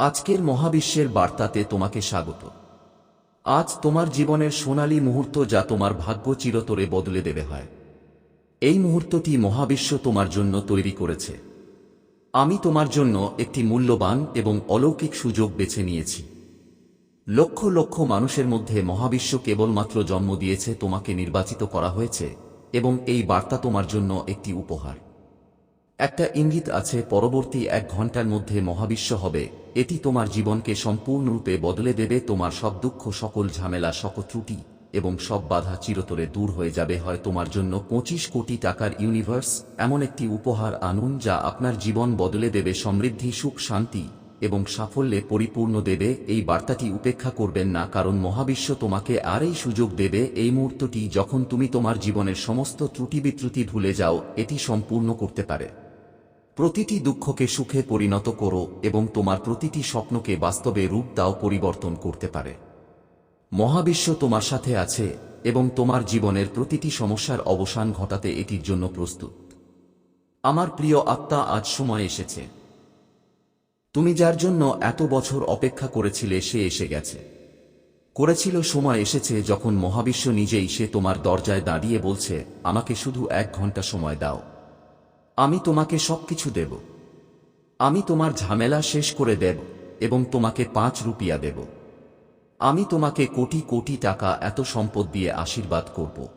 আজকের মহাবিশ্বের বার্তাতে তোমাকে স্বাগত। আজ তোমার জীবনের সোনালী মুহূর্ত যা তোমার ভাগ্য চিরতরে বদলে দেবে হয়। এই মুহূর্তটি মহাবিশ্ব তোমার জন্য তৈরি করেছে। আমি তোমার জন্য একটি মূল্যবান এবং অলৌকিক সুযোগ বেছে নিয়েছি। লক্ষ লক্ষ মানুষের মধ্যে মহাবিশ্ব কেবলমাত্র জন্ম দিয়েছে তোমাকে নির্বাচিত করা হয়েছে এবং এই বার্তা তোমার জন্য একটি উপহার। একটা ইঙ্গিত আছে, পরবর্তী এক ঘণ্টার মধ্যে মহাবিশ্ব হবে। এটি তোমার জীবনকে সম্পূর্ণরূপে বদলে দেবে, তোমার সব দুঃখ, সকল ঝামেলা সকল ত্রুটি এবং সব বাধা চিরতরে দূর হয়ে যাবে। হয় তোমার জন্য পঁচিশ কোটি টাকার ইউনিভার্স, এমন একটি উপহার আনুন যা আপনার জীবন বদলে দেবে, সমৃদ্ধি, সুখ, শান্তি এবং সাফল্যে পরিপূর্ণ দেবে। এই বার্তাটি উপেক্ষা করবেন না, কারণ মহাবিশ্ব তোমাকে আর এই সুযোগ দেবে। এই মুহূর্তটি যখন তুমি তোমার জীবনের সমস্ত ত্রুটি বিত্রুটি ভুলে যাও, এটি সম্পূর্ণ করতে পারে। প্রতিটি দুঃখকে সুখে পরিণত করো এবং তোমার প্রতিটি স্বপ্নকে বাস্তবে রূপ দাও পরিবর্তন করতে পারে। মহাবিশ্ব তোমার সাথে আছে এবং তোমার জীবনের প্রতিটি সমস্যার অবসান ঘটাতে এটির জন্য প্রস্তুত। আমার প্রিয় আত্মা আজ সময় এসেছে। তুমি যার জন্য এত বছর অপেক্ষা করেছিলে সে এসে গেছে। করেছিল সময় এসেছে যখন মহাবিশ্ব নিজেই সে তোমার দরজায় দাঁড়িয়ে বলছে, আমাকে শুধু এক ঘণ্টা সময় দাও। আমি তোমাকে সবকিছু দেব। আমি তোমার ঝামেলা শেষ করে দেব এবং তোমাকে পাঁচ রুপিয়া দেব। আমি তোমাকে কোটি কোটি টাকা এত সম্পদ দিয়ে আশীর্বাদ করব।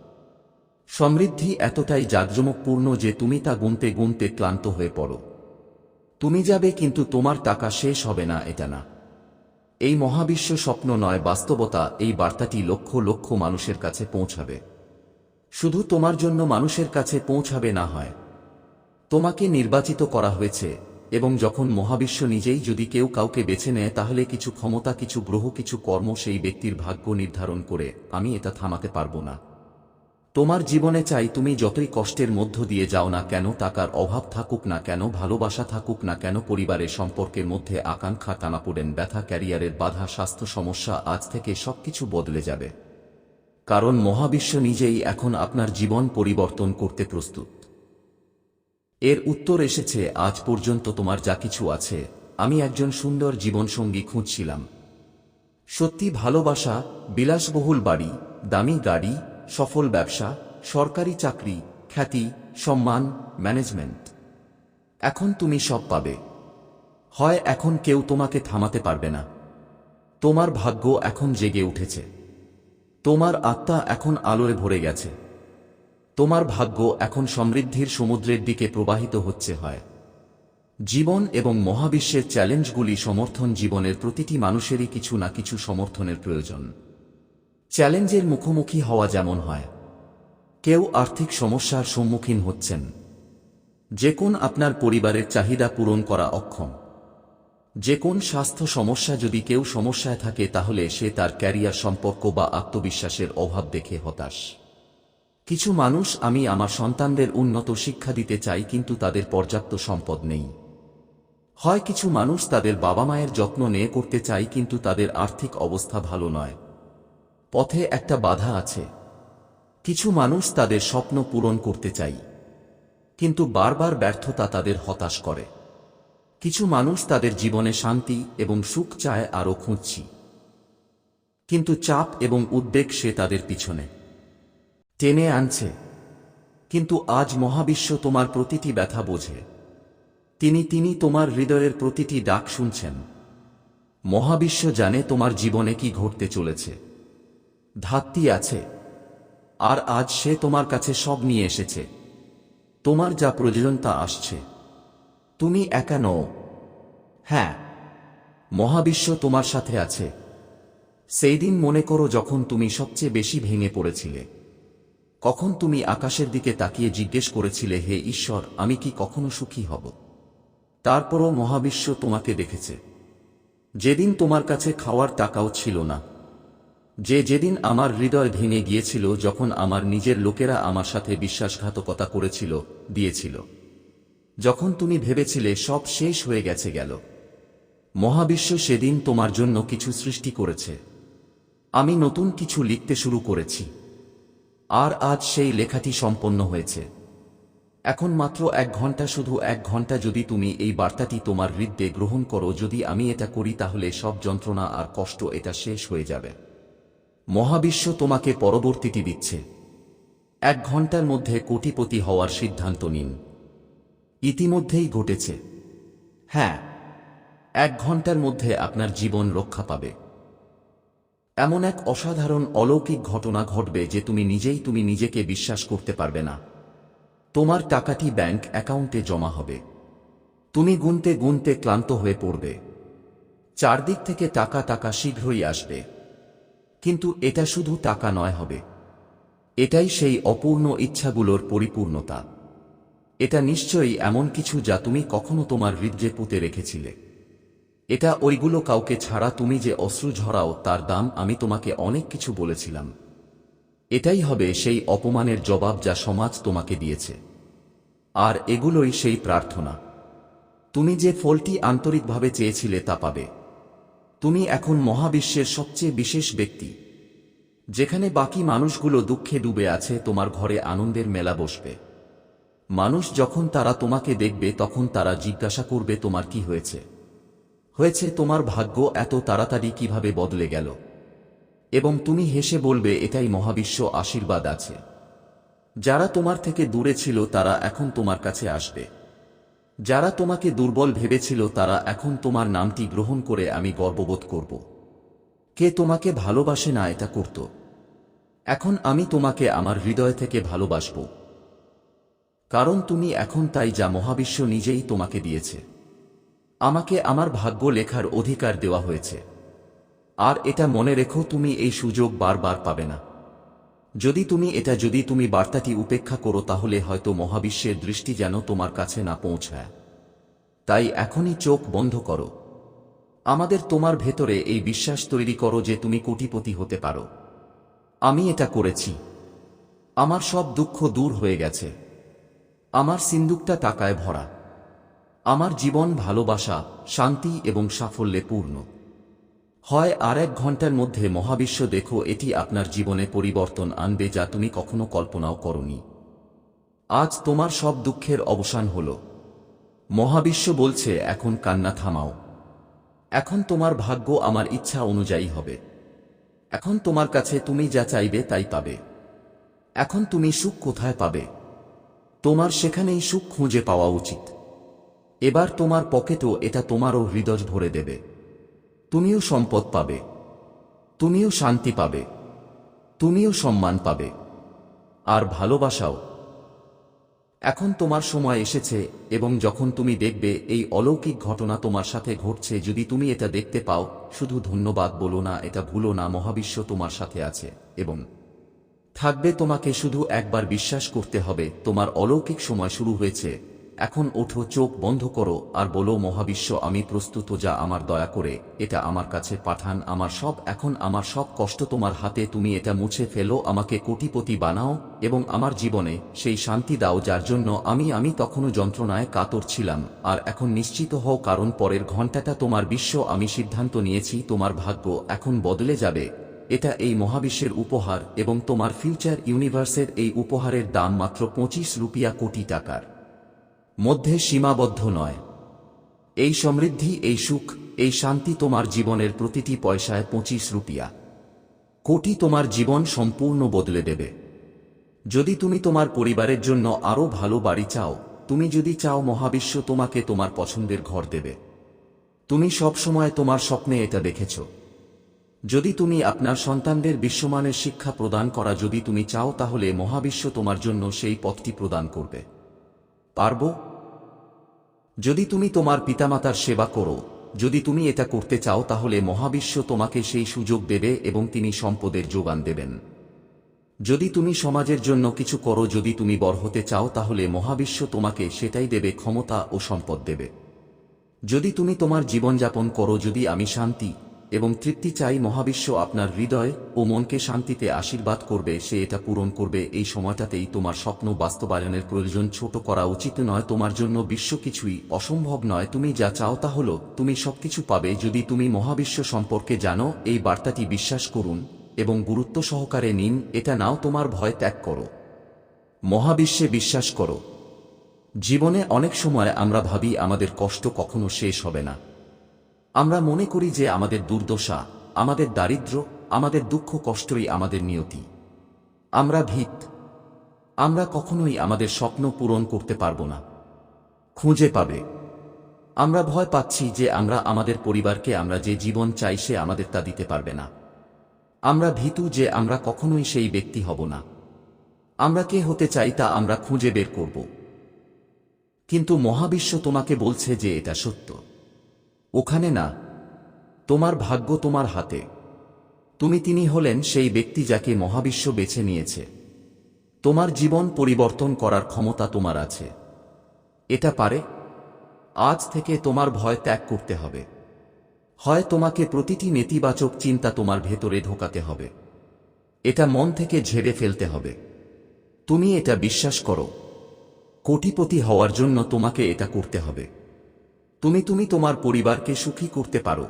সমৃদ্ধি এতটাই জাঁকজমকপূর্ণ যে তুমি তা গুনতে গুনতে ক্লান্ত হয়ে পড়ো। তুমি যাবে কিন্তু তোমার টাকা শেষ হবে না, এটা না। এই মহাবিশ্ব স্বপ্ন নয়, বাস্তবতা এই বার্তাটি লক্ষ লক্ষ মানুষের কাছে পৌঁছাবে। শুধু তোমার জন্য মানুষের কাছে পৌঁছাবে না হয়। তোমাকে নির্বাচিত করা হয়েছে, এবং যখন মহাবিশ্ব নিজেই যদি কেউ কাউকে বেছে নেয়, তাহলে কিছু ক্ষমতা, কিছু গ্রহ, কিছু কর্ম সেই ব্যক্তির ভাগ্য নির্ধারণ করে, আমি এটা থামাতে পারব না। তোমার জীবনে চাই তুমি যতই কষ্টের মধ্য দিয়ে যাও না কেন, টাকার অভাব থাকুক না কেন, ভালোবাসা থাকুক না কেন, পরিবারের সম্পর্কের মধ্যে আকাঙ্ক্ষা, টানাপোড়েন, ব্যথা, ক্যারিয়ারের বাধা, স্বাস্থ্য সমস্যা, আজ থেকে সবকিছু বদলে যাবে। কারণ মহাবিশ্ব নিজেই এখন আপনার জীবন পরিবর্তন করতে প্রস্তুত। এর উত্তর এসেছে, আজ পর্যন্ত তোমার যা কিছু আছে। আমি একজন সুন্দর জীবনসঙ্গী খুঁজছিলাম। সত্যি ভালোবাসা, বিলাসবহুল বাড়ি, দামি গাড়ি, সফল ব্যবসা, সরকারি চাকরি, খ্যাতি, সম্মান, ম্যানেজমেন্ট। এখন তুমি সব পাবে। হয় এখন কেউ তোমাকে থামাতে পারবে না। তোমার ভাগ্য এখন জেগে উঠেছে। তোমার আত্মা এখন আলোয় ভরে গেছে। তোমার ভাগ্য এখন সমৃদ্ধির সমুদ্রের দিকে প্রবাহিত হচ্ছে হয়। জীবন এবং মহাবিশ্বের চ্যালেঞ্জগুলি সমর্থন জীবনের প্রতিটি মানুষেরই কিছু না কিছু সমর্থনের প্রয়োজন। চ্যালেঞ্জের মুখোমুখি হওয়া যেমন হয়। কেউ আর্থিক সমস্যার সম্মুখীন হচ্ছেন। যে কোন আপনার পরিবারের চাহিদা পূরণ করা অক্ষম। যে কোন স্বাস্থ্য সমস্যা যদি কেউ সমস্যায় থাকে তাহলে সে তার ক্যারিয়ার সম্পর্ক বা আত্মবিশ্বাসের অভাব দেখে হতাশ। কিছু মানুষ আমি আমার সন্তানদের উন্নত শিক্ষা দিতে চাই কিন্তু তাদের পর্যাপ্ত সম্পদ নেই। হয় কিছু মানুষ তাদের বাবা মায়ের যত্ন নিয়ে করতে চাই কিন্তু তাদের আর্থিক অবস্থা ভালো নয়। পথে একটা বাধা আছে। কিছু মানুষ তাদের স্বপ্ন পূরণ করতে চাই। কিন্তু বারবার ব্যর্থতা তাদের হতাশ করে। কিছু মানুষ তাদের জীবনে শান্তি এবং সুখ চায় আরও খুঁজছি। কিন্তু চাপ এবং উদ্বেগ সে তাদের পিছনে। টেনে আনছে। কিন্তু আজ মহাবিশ্ব তোমার প্রতিটি ব্যথা বোঝে। তিনি তিনি তোমার হৃদয়ের প্রতিটি ডাক শুনছেন। মহাবিশ্ব জানে তোমার জীবনে কি ঘটতে চলেছে। ধাত্তি আছে। আর আজ সে তোমার কাছে সব নিয়ে এসেছে। তোমার যা প্রয়োজন তা আসছে। তুমি একা নও। হ্যাঁ মহাবিশ্ব তোমার সাথে আছে। সেই দিন মনে করো যখন তুমি সবচেয়ে বেশি ভেঙে পড়েছিলে। কখন তুমি আকাশের দিকে তাকিয়ে জিজ্ঞেস করেছিলে, হে ঈশ্বর, আমি কি কখনো সুখী হব? তারপরও মহাবিশ্ব তোমাকে দেখেছে। যেদিন তোমার কাছে খাওয়ার টাকাও ছিল না। যে যেদিন আমার হৃদয় ভেঙে গিয়েছিল, যখন আমার নিজের লোকেরা আমার সাথে বিশ্বাসঘাতকতা করেছিল, দিয়েছিল। যখন তুমি ভেবেছিলে, সব শেষ হয়ে গেছে গেল। মহাবিশ্ব সেদিন তোমার জন্য কিছু সৃষ্টি করেছে। আমি নতুন কিছু লিখতে শুরু করেছি। আর আজ সেই লেখাটি সম্পন্ন হয়েছে। এখন মাত্র এক ঘণ্টা শুধু এক ঘণ্টা যদি তুমি এই বার্তাটি তোমার হৃদয়ে গ্রহণ করো, যদি আমি এটা করি, তাহলে সব যন্ত্রণা আর কষ্ট এটা শেষ হয়ে যাবে। মহাবিশ্ব তোমাকে পরবর্তীটি দিচ্ছে। এক ঘণ্টার মধ্যে কোটিপতি হওয়ার সিদ্ধান্ত নিন। ইতিমধ্যেই ঘটেছে। হ্যাঁ এক ঘণ্টার মধ্যে আপনার জীবন রক্ষা পাবে। এমন এক অসাধারণ অলৌকিক ঘটনা ঘটবে যে তুমি নিজেই তুমি নিজেকে বিশ্বাস করতে পারবে না। তোমার টাকাটি ব্যাংক অ্যাকাউন্টে জমা হবে। তুমি গুনতে গুনতে ক্লান্ত হয়ে পড়বে। চারদিক থেকে টাকা টাকা শীঘ্রই আসবে। কিন্তু এটা শুধু টাকা নয় হবে। এটাই সেই অপূর্ণ ইচ্ছাগুলোর পরিপূর্ণতা। এটা নিশ্চয়ই এমন কিছু যা তুমি কখনো তোমার হৃদয়ে পুঁতে রেখেছিলে। এটা ওইগুলো কাউকে ছাড়া তুমি যে অশ্রু ঝরাও, তার দাম আমি তোমাকে অনেক কিছু বলেছিলাম। এটাই হবে সেই অপমানের জবাব যা সমাজ তোমাকে দিয়েছে। আর এগুলোই সেই প্রার্থনা। তুমি যে ফলটি আন্তরিকভাবে চেয়েছিলে তা পাবে। তুমি এখন মহাবিশ্বের সবচেয়ে বিশেষ ব্যক্তি। যেখানে বাকি মানুষগুলো দুঃখে ডুবে আছে, তোমার ঘরে আনন্দের মেলা বসবে। মানুষ যখন তারা তোমাকে দেখবে, তখন তারা জিজ্ঞাসা করবে, তোমার কি হয়েছে? হয়েছে তোমার ভাগ্য এত তাড়াতাড়ি কীভাবে বদলে গেল? এবং তুমি হেসে বলবে, এটাই মহাবিশ্ব আশীর্বাদ আছে। যারা তোমার থেকে দূরে ছিল, তারা এখন তোমার কাছে আসবে। যারা তোমাকে দুর্বল ভেবেছিল, তারা এখন তোমার নামটি গ্রহণ করে আমি গর্ববোধ করব। কে তোমাকে ভালোবাসে না, এটা করত। এখন আমি তোমাকে আমার হৃদয় থেকে ভালোবাসব। কারণ তুমি এখন তাই যা মহাবিশ্ব নিজেই তোমাকে দিয়েছে। আমাকে আমার ভাগ্য লেখার অধিকার দেওয়া হয়েছে। আর এটা মনে রেখো, তুমি এই সুযোগ বারবার পাবে না। যদি তুমি এটা, যদি তুমি বার্তাটি উপেক্ষা করো, তাহলে হয়তো মহাবিশ্বের দৃষ্টি যেন তোমার কাছে না পৌঁছায়। তাই এখনই চোখ বন্ধ করো। আমাদের তোমার ভেতরে এই বিশ্বাস তৈরি করো যে তুমি কোটিপতি হতে পারো। আমি এটা করেছি। আমার সব দুঃখ দূর হয়ে গেছে। আমার সিন্দুকটা টাকায় ভরা। আমার জীবন ভালোবাসা, শান্তি এবং সাফল্যে পূর্ণ। হয় আর এক ঘণ্টার মধ্যে মহাবিশ্ব দেখো, এটি আপনার জীবনে পরিবর্তন আনবে যা তুমি কখনো কল্পনাও করনি। আজ তোমার সব দুঃখের অবসান হল। মহাবিশ্ব বলছে, এখন কান্না থামাও। এখন তোমার ভাগ্য আমার ইচ্ছা অনুযায়ী হবে। এখন তোমার কাছে তুমি যা চাইবে তাই পাবে। এখন তুমি সুখ কোথায় পাবে? তোমার সেখানেই সুখ খুঁজে পাওয়া উচিত। এবার তোমার পকেটও এটা তোমারও হৃদয় ভরে দেবে। তুমিও সম্পদ পাবে। তুমিও শান্তি পাবে। তুমিও সম্মান পাবে। আর ভালোবাসাও। এখন তোমার সময় এসেছে এবং যখন তুমি দেখবে এই অলৌকিক ঘটনা তোমার সাথে ঘটছে, যদি তুমি এটা দেখতে পাও, শুধু ধন্যবাদ বলো না, এটা ভুলো না, মহাবিশ্ব তোমার সাথে আছে এবং থাকবে তোমাকে শুধু একবার বিশ্বাস করতে হবে, তোমার অলৌকিক সময় শুরু হয়েছে। এখন ওঠো, চোখ বন্ধ করো আর বলো, মহাবিশ্ব, আমি প্রস্তুত যা আমার দয়া করে, এটা আমার কাছে পাঠান, আমার সব, এখন আমার সব কষ্ট তোমার হাতে, তুমি এটা মুছে ফেলো, আমাকে কোটিপতি বানাও, এবং আমার জীবনে সেই শান্তি দাও, যার জন্য আমি আমি তখনও যন্ত্রণায় কাতর ছিলাম, আর এখন নিশ্চিত হও, কারণ পরের ঘন্টাটা তোমার বিশ্ব, আমি সিদ্ধান্ত নিয়েছি, তোমার ভাগ্য এখন বদলে যাবে। এটা এই মহাবিশ্বের উপহার, এবং তোমার ফিউচার ইউনিভার্সের এই উপহারের দাম মাত্র পঁচিশ রুপিয়া কোটি টাকার। মধ্যে সীমাবদ্ধ নয়। এই সমৃদ্ধি, এই সুখ, এই শান্তি তোমার জীবনের প্রতিটি পয়সায় পঁচিশ রুপিয়া। কোটি তোমার জীবন সম্পূর্ণ বদলে দেবে। যদি তুমি তোমার পরিবারের জন্য আরও ভালো বাড়ি চাও, তুমি যদি চাও মহাবিশ্ব তোমাকে তোমার পছন্দের ঘর দেবে। তুমি সবসময় তোমার স্বপ্নে এটা দেখেছ। যদি তুমি আপনার সন্তানদের বিশ্বমানের শিক্ষা প্রদান করা যদি তুমি চাও, তাহলে মহাবিশ্ব তোমার জন্য সেই পথটি প্রদান করবে। পারব? যদি তুমি তোমার পিতামাতার সেবা করো, যদি তুমি এটা করতে চাও তাহলে মহাবিশ্ব তোমাকে সেই সুযোগ দেবে এবং তিনি সম্পদের যোগান দেবেন। যদি তুমি সমাজের জন্য কিছু করো, যদি তুমি বড় হতে চাও তাহলে মহাবিশ্ব তোমাকে সেটাই দেবে, ক্ষমতা ও সম্পদ দেবে। যদি তুমি তোমার জীবনযাপন করো, যদি আমি শান্তি এবং তৃপ্তি চাই মহাবিশ্ব আপনার হৃদয় ও মনকে শান্তিতে আশীর্বাদ করবে, সে এটা পূরণ করবে। এই সময়টাতেই তোমার স্বপ্ন বাস্তবায়নের প্রয়োজন ছোট করা উচিত নয়, তোমার জন্য বিশ্ব কিছুই অসম্ভব নয়। তুমি যা চাও তা হলো, তুমি সবকিছু পাবে। যদি তুমি মহাবিশ্ব সম্পর্কে জানো, এই বার্তাটি বিশ্বাস করুন এবং গুরুত্ব সহকারে নিন, এটা নাও তোমার ভয় ত্যাগ করো। মহাবিশ্বে বিশ্বাস করো। জীবনে অনেক সময় আমরা ভাবি, আমাদের কষ্ট কখনো শেষ হবে না। আমরা মনে করি যে আমাদের দুর্দশা, আমাদের দারিদ্র আমাদের দুঃখ কষ্টই আমাদের নিয়তি। আমরা ভীত। আমরা কখনোই আমাদের স্বপ্ন পূরণ করতে পারব না। খুঁজে পাবে। আমরা ভয় পাচ্ছি যে আমরা আমাদের পরিবারকে আমরা যে জীবন চাই সে আমাদের তা দিতে পারবে না। আমরা ভীতু যে আমরা কখনোই সেই ব্যক্তি হব না। আমরা কে হতে চাই তা আমরা খুঁজে বের করব। কিন্তু মহাবিশ্ব তোমাকে বলছে যে এটা সত্য। ওখানে না, তোমার ভাগ্য তোমার হাতে। তুমি তিনি হলেন সেই ব্যক্তি যাকে মহাবিশ্ব বেছে নিয়েছে। তোমার জীবন পরিবর্তন করার ক্ষমতা তোমার আছে। এটা পারে, আজ থেকে তোমার ভয় ত্যাগ করতে হবে। হয় তোমাকে প্রতিটি নেতিবাচক চিন্তা তোমার ভেতরে ঢোকাতে হবে। এটা মন থেকে ঝেড়ে ফেলতে হবে। তুমি এটা বিশ্বাস করো। কোটিপতি হওয়ার জন্য তোমাকে এটা করতে হবে। তুমি তুমি তোমার পরিবারকে সুখী করতে পারো।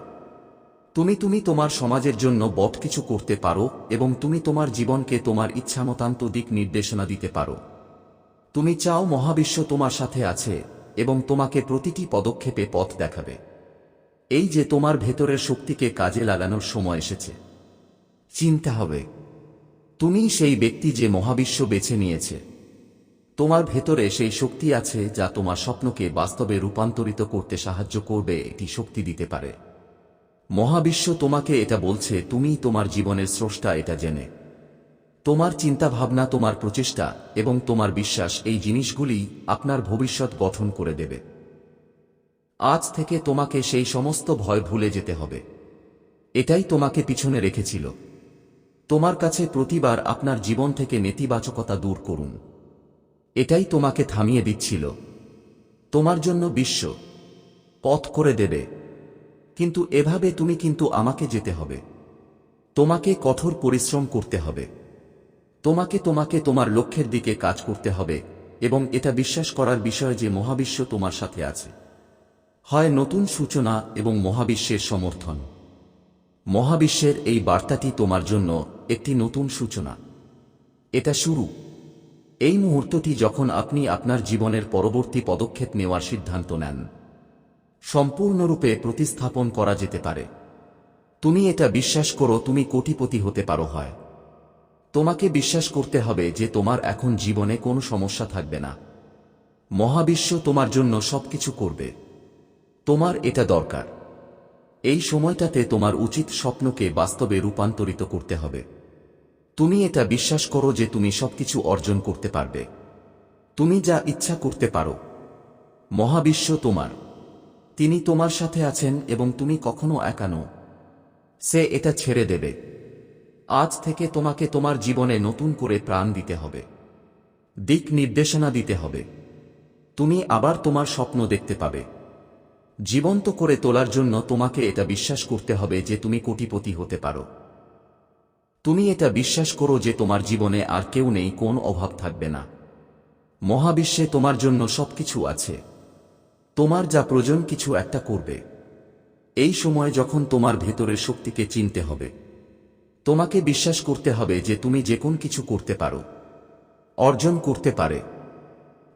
তুমি তুমি তোমার সমাজের জন্য বট কিছু করতে পারো এবং তুমি তোমার জীবনকে তোমার ইচ্ছামতান্ত দিক নির্দেশনা দিতে পারো। তুমি চাও মহাবিশ্ব তোমার সাথে আছে এবং তোমাকে প্রতিটি পদক্ষেপে পথ দেখাবে। এই যে তোমার ভেতরের শক্তিকে কাজে লাগানোর সময় এসেছে। চিন্তা হবে। তুমি সেই ব্যক্তি যে মহাবিশ্ব বেছে নিয়েছে। তোমার ভেতরে সেই শক্তি আছে যা তোমার স্বপ্নকে বাস্তবে রূপান্তরিত করতে সাহায্য করবে, এটি শক্তি দিতে পারে। মহাবিশ্ব তোমাকে এটা বলছে, তুমি তোমার জীবনের স্রষ্টা, এটা জেনে। তোমার চিন্তাভাবনা, তোমার প্রচেষ্টা এবং তোমার বিশ্বাস, এই জিনিসগুলি আপনার ভবিষ্যৎ গঠন করে দেবে। আজ থেকে তোমাকে সেই সমস্ত ভয় ভুলে যেতে হবে। এটাই তোমাকে পিছনে রেখেছিল। তোমার কাছে প্রতিবার আপনার জীবন থেকে নেতিবাচকতা দূর করুন। এটাই তোমাকে থামিয়ে দিচ্ছিল। তোমার জন্য বিশ্ব পথ করে দেবে। কিন্তু এভাবে তুমি কিন্তু আমাকে যেতে হবে। তোমাকে কঠোর পরিশ্রম করতে হবে। তোমাকে তোমাকে তোমার লক্ষ্যের দিকে কাজ করতে হবে এবং এটা বিশ্বাস করার বিষয় যে মহাবিশ্ব তোমার সাথে আছে। হয় নতুন সূচনা এবং মহাবিশ্বের সমর্থন। মহাবিশ্বের এই বার্তাটি তোমার জন্য একটি নতুন সূচনা। এটা শুরু। এই মুহূর্তটি যখন আপনি আপনার জীবনের পরবর্তী পদক্ষেপ নেওয়ার সিদ্ধান্ত নেন, সম্পূর্ণরূপে প্রতিস্থাপন করা যেতে পারে। তুমি এটা বিশ্বাস করো, তুমি কোটিপতি হতে পারো হয়। তোমাকে বিশ্বাস করতে হবে যে তোমার এখন জীবনে কোনো সমস্যা থাকবে না। মহাবিশ্ব তোমার জন্য সবকিছু করবে। তোমার এটা দরকার। এই সময়টাতে তোমার উচিত স্বপ্নকে বাস্তবে রূপান্তরিত করতে হবে। তুমি এটা বিশ্বাস করো যে তুমি সবকিছু অর্জন করতে পারবে। তুমি যা ইচ্ছা করতে পারো। মহাবিশ্ব তোমার। তিনি তোমার সাথে আছেন এবং তুমি কখনো একানো সে এটা ছেড়ে দেবে। আজ থেকে তোমাকে তোমার জীবনে নতুন করে প্রাণ দিতে হবে। দিক নির্দেশনা দিতে হবে। তুমি আবার তোমার স্বপ্ন দেখতে পাবে। জীবন্ত করে তোলার জন্য তোমাকে এটা বিশ্বাস করতে হবে যে তুমি কোটিপতি হতে পারো। তুমি এটা বিশ্বাস করো যে তোমার জীবনে আর কেউ নেই, কোন অভাব থাকবে না। মহাবিশ্বে তোমার জন্য সবকিছু আছে। তোমার যা প্রয়োজন, কিছু একটা করবে। এই সময় যখন তোমার ভেতরের শক্তিকে চিনতে হবে, তোমাকে বিশ্বাস করতে হবে যে তুমি যে কোন কিছু করতে পারো, অর্জন করতে পারে।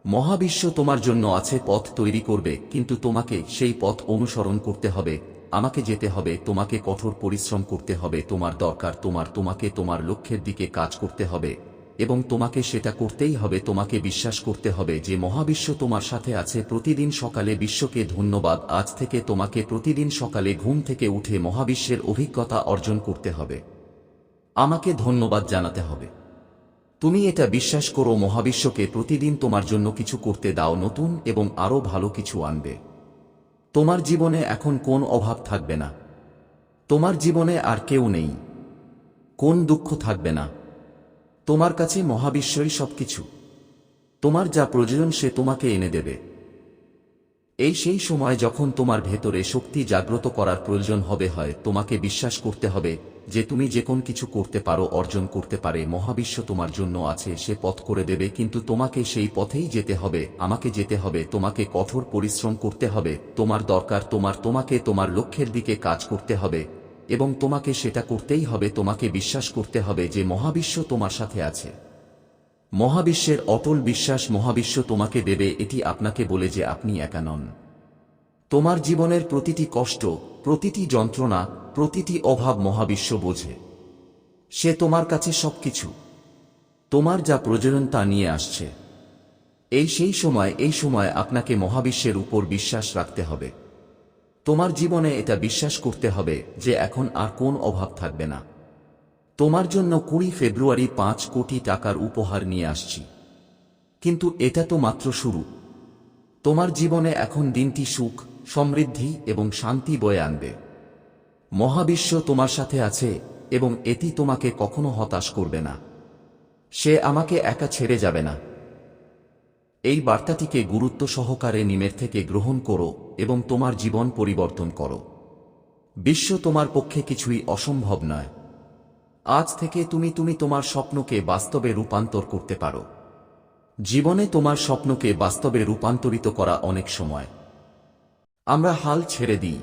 মহাবিশ্ব তোমার জন্য আছে, পথ তৈরি করবে, কিন্তু তোমাকে সেই পথ অনুসরণ করতে হবে আমাকে যেতে হবে, তোমাকে কঠোর পরিশ্রম করতে হবে, তোমার দরকার তোমার, তোমাকে তোমার লক্ষ্যের দিকে কাজ করতে হবে, এবং তোমাকে সেটা করতেই হবে, তোমাকে বিশ্বাস করতে হবে যে মহাবিশ্ব তোমার সাথে আছে। প্রতিদিন সকালে বিশ্বকে ধন্যবাদ, আজ থেকে তোমাকে প্রতিদিন সকালে ঘুম থেকে উঠে মহাবিশ্বের অভিজ্ঞতা অর্জন করতে হবে। আমাকে ধন্যবাদ জানাতে হবে। তুমি এটা বিশ্বাস করো, মহাবিশ্বকে প্রতিদিন তোমার জন্য কিছু করতে দাও, নতুন এবং আরও ভালো কিছু আনবে। তোমার জীবনে এখন কোন অভাব থাকবে না। তোমার জীবনে আর কেউ নেই। কোন দুঃখ থাকবে না। তোমার কাছে মহাবিশ্বই সবকিছু। তোমার যা প্রয়োজন সে তোমাকে এনে দেবে। এই সেই সময় যখন তোমার ভেতরে শক্তি জাগ্রত করার প্রয়োজন হবে হয়, তোমাকে বিশ্বাস করতে হবে যে তুমি যে কোন কিছু করতে পারো, অর্জন করতে পারে, মহাবিশ্ব তোমার জন্য আছে, সে পথ করে দেবে, কিন্তু তোমাকে সেই পথেই যেতে হবে, আমাকে যেতে হবে, তোমাকে কঠোর পরিশ্রম করতে হবে, তোমার দরকার তোমার, তোমাকে তোমার লক্ষ্যের দিকে কাজ করতে হবে, এবং তোমাকে সেটা করতেই হবে, তোমাকে বিশ্বাস করতে হবে যে মহাবিশ্ব তোমার সাথে আছে। মহাবিশ্বের অটল বিশ্বাস মহাবিশ্ব তোমাকে দেবে, এটি আপনাকে বলে যে আপনি একা নন। তোমার জীবনের প্রতিটি কষ্ট, প্রতিটি যন্ত্রণা, প্রতিটি অভাব মহাবিশ্ব বোঝে। সে তোমার কাছে সবকিছু। তোমার যা প্রয়োজন তা নিয়ে আসছে। এই সেই সময়, এই সময় আপনাকে মহাবিশ্বের উপর বিশ্বাস রাখতে হবে। তোমার জীবনে এটা বিশ্বাস করতে হবে যে এখন আর কোন অভাব থাকবে না। তোমার জন্য কুড়ি ফেব্রুয়ারি পাঁচ কোটি টাকার উপহার নিয়ে আসছি। কিন্তু এটা তো মাত্র শুরু। তোমার জীবনে এখন দিনটি সুখ, সমৃদ্ধি এবং শান্তি বয়ে আনবে। মহাবিশ্ব তোমার সাথে আছে এবং এটি তোমাকে কখনো হতাশ করবে না। সে আমাকে একা ছেড়ে যাবে না। এই বার্তাটিকে গুরুত্ব সহকারে নিমের থেকে গ্রহণ করো এবং তোমার জীবন পরিবর্তন করো। বিশ্ব তোমার পক্ষে কিছুই অসম্ভব নয়। আজ থেকে তুমি তুমি তোমার স্বপ্নকে বাস্তবে রূপান্তর করতে পারো। জীবনে তোমার স্বপ্নকে বাস্তবে রূপান্তরিত করা অনেক সময়। আমরা হাল ছেড়ে দিই।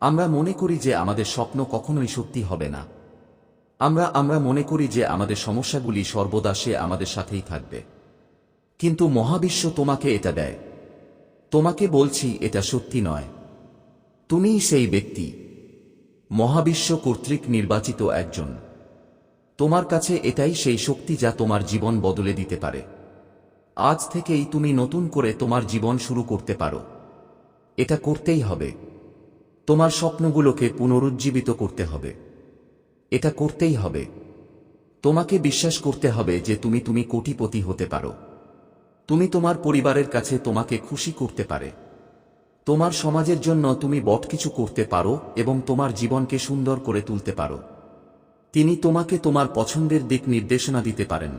আমরা মনে করি যে আমাদের স্বপ্ন কখনোই সত্যি হবে না। আমরা আমরা মনে করি যে আমাদের সমস্যাগুলি সর্বদা সে আমাদের সাথেই থাকবে। কিন্তু মহাবিশ্ব তোমাকে এটা দেয়। তোমাকে বলছি এটা সত্যি নয়। তুমিই সেই ব্যক্তি। মহাবিশ্ব কর্তৃক নির্বাচিত একজন। তোমার কাছে এটাই সেই শক্তি যা তোমার জীবন বদলে দিতে পারে। আজ থেকেই তুমি নতুন করে তোমার জীবন শুরু করতে পারো। এটা করতেই হবে। তোমার স্বপ্নগুলোকে পুনরুজ্জীবিত করতে হবে। এটা করতেই হবে। তোমাকে বিশ্বাস করতে হবে যে তুমি তুমি কোটিপতি হতে পারো। তুমি তোমার পরিবারের কাছে তোমাকে খুশি করতে পারে। তোমার সমাজের জন্য তুমি বট কিছু করতে পারো এবং তোমার জীবনকে সুন্দর করে তুলতে পারো। তিনি তোমাকে তোমার পছন্দের দিক নির্দেশনা দিতে পারেন।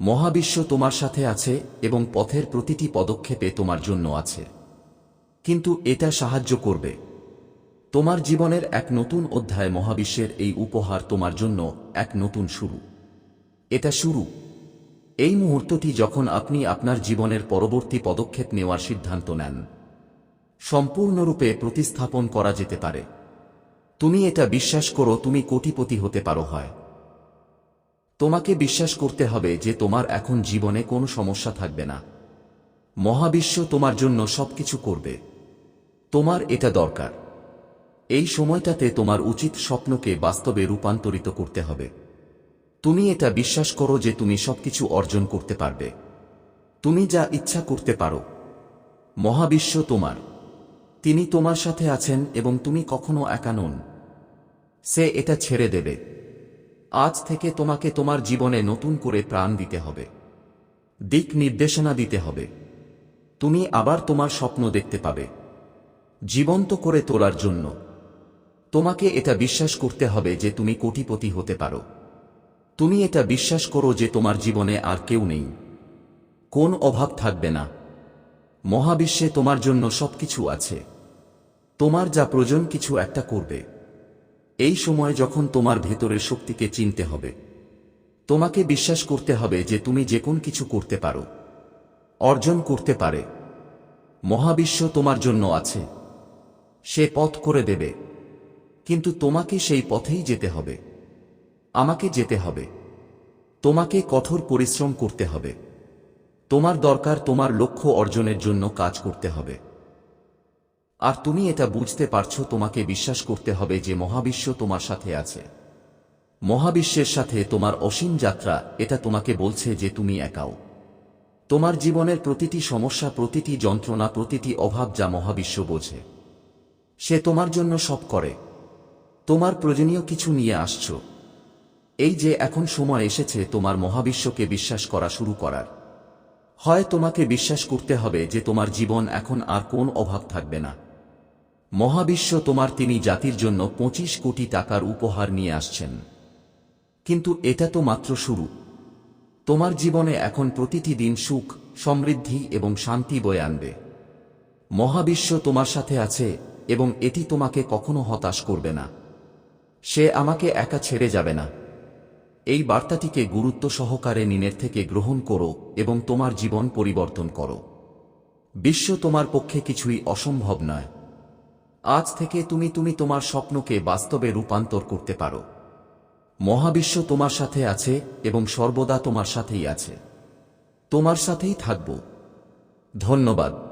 মহাবিশ্ব তোমার সাথে আছে এবং পথের প্রতিটি পদক্ষেপে তোমার জন্য আছে। কিন্তু এটা সাহায্য করবে। তোমার জীবনের এক নতুন অধ্যায় মহাবিশ্বের এই উপহার তোমার জন্য এক নতুন শুরু। এটা শুরু। এই মুহূর্তটি যখন আপনি আপনার জীবনের পরবর্তী পদক্ষেপ নেওয়ার সিদ্ধান্ত নেন। সম্পূর্ণরূপে প্রতিস্থাপন করা যেতে পারে। তুমি এটা বিশ্বাস করো, তুমি কোটিপতি হতে পারো হয়। তোমাকে বিশ্বাস করতে হবে যে তোমার এখন জীবনে কোনো সমস্যা থাকবে না। মহাবিশ্ব তোমার জন্য সবকিছু করবে। তোমার এটা দরকার। এই সময়টাতে তোমার উচিত স্বপ্নকে বাস্তবে রূপান্তরিত করতে হবে। তুমি এটা বিশ্বাস করো যে তুমি সবকিছু অর্জন করতে পারবে। তুমি যা ইচ্ছা করতে পারো। মহাবিশ্ব তোমার। তিনি তোমার সাথে আছেন এবং তুমি কখনো একা নন। সে এটা ছেড়ে দেবে। আজ থেকে তোমাকে তোমার জীবনে নতুন করে প্রাণ দিতে হবে। দিক নির্দেশনা দিতে হবে। তুমি আবার তোমার স্বপ্ন দেখতে পাবে। জীবন্ত করে তোলার জন্য। তোমাকে এটা বিশ্বাস করতে হবে যে তুমি কোটিপতি হতে পারো। তুমি এটা বিশ্বাস করো যে তোমার জীবনে আর কেউ নেই। কোন অভাব থাকবে না। মহাবিশ্বে তোমার জন্য সবকিছু আছে। তোমার যা প্রয়োজন কিছু একটা করবে। এই সময় যখন তোমার ভেতরের শক্তিকে চিনতে হবে, তোমাকে বিশ্বাস করতে হবে যে তুমি যে কোন কিছু করতে পারো, অর্জন করতে পারে। মহাবিশ্ব তোমার জন্য আছে। সে পথ করে দেবে। কিন্তু তোমাকে সেই পথেই যেতে হবে। আমাকে যেতে হবে। তোমাকে কঠোর পরিশ্রম করতে হবে। তোমার দরকার তোমার লক্ষ্য অর্জনের জন্য কাজ করতে হবে। আর তুমি এটা বুঝতে পারছ, তোমাকে বিশ্বাস করতে হবে যে মহাবিশ্ব তোমার সাথে আছে। মহাবিশ্বের সাথে তোমার অসীম যাত্রা, এটা তোমাকে বলছে যে তুমি একাও। তোমার জীবনের প্রতিটি সমস্যা, প্রতিটি যন্ত্রণা, প্রতিটি অভাব যা মহাবিশ্ব বোঝে, সে তোমার জন্য সব করে। তোমার প্রয়োজনীয় কিছু নিয়ে আসছো। এই যে এখন সময় এসেছে, তোমার মহাবিশ্বকে বিশ্বাস করা শুরু করার। হয় তোমাকে বিশ্বাস করতে হবে যে তোমার জীবন এখন আর কোন অভাব থাকবে না। মহাবিশ্ব তোমার তিনি জাতির জন্য পঁচিশ কোটি টাকার উপহার নিয়ে আসছেন। কিন্তু এটা তো মাত্র শুরু। তোমার জীবনে এখন প্রতিটি দিন সুখ, সমৃদ্ধি এবং শান্তি বয়ে আনবে। মহাবিশ্ব তোমার সাথে আছে এবং এটি তোমাকে কখনো হতাশ করবে না। সে আমাকে একা ছেড়ে যাবে না। এই বার্তাটিকে গুরুত্ব সহকারে নিনের থেকে গ্রহণ করো এবং তোমার জীবন পরিবর্তন করো। বিশ্ব তোমার পক্ষে কিছুই অসম্ভব নয়। আজ থেকে তুমি তুমি তোমার স্বপ্নকে বাস্তবে রূপান্তর করতে পারো। মহাবিশ্ব তোমার সাথে আছে এবং সর্বদা তোমার সাথেই আছে। তোমার সাথেই থাকব। ধন্যবাদ।